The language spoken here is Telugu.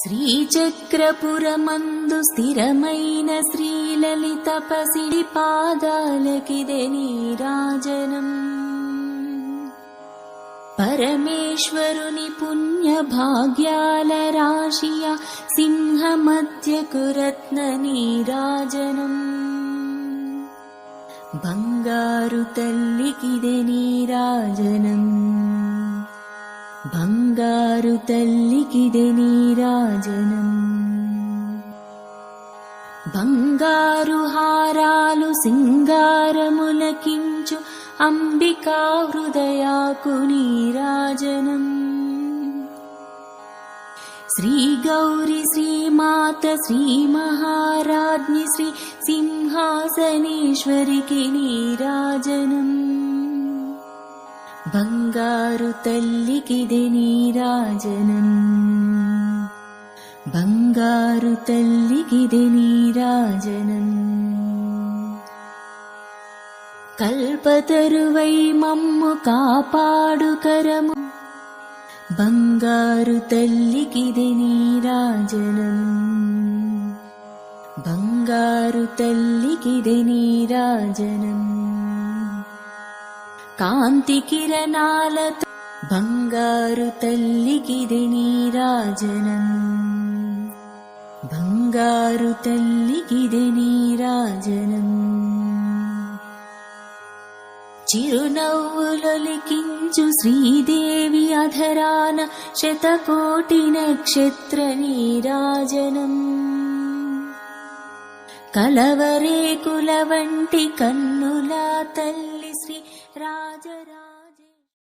శ్రీచక్రపురమందు స్థిరమైన శ్రీలలిత పసిడి పాదాలకిదే నీరాజనం పరమేశ్వరుని పుణ్య భాగ్యాల రాశియ సింహ మధ్యకు నీరాజనం బంగారు తల్లికిదే నీరాజనం బంగారు తల్లికిదే నీరాజనం బంగారు హారాలు సింగారములకించు అంబికా హృదయాకు నీరాజనం శ్రీ గౌరి శ్రీమాత శ్రీ మహారాజ్ని శ్రీ సింహాసనేశ్వరికి నీరాజనం బంగారు తల్లికిది నీరాజనం బంగారు తల్లికిది నీరాజనం కల్పతరువై మమ్ము కాపాడు కరము. బంగారు తల్లికిది నీరాజనం బంగారు తల్లికిది నీరాజనం కాంతి కిరణాలతో బంగారు తల్లికిది నీరాజనం బంగారు తల్లికిది నీరాజనం చిరునవ్వులొలికించు శ్రీదేవి అధరాన శతకోటి నక్షత్ర నీరాజనం కలవరే కుల వంటి కన్నుల తల్లి राजरा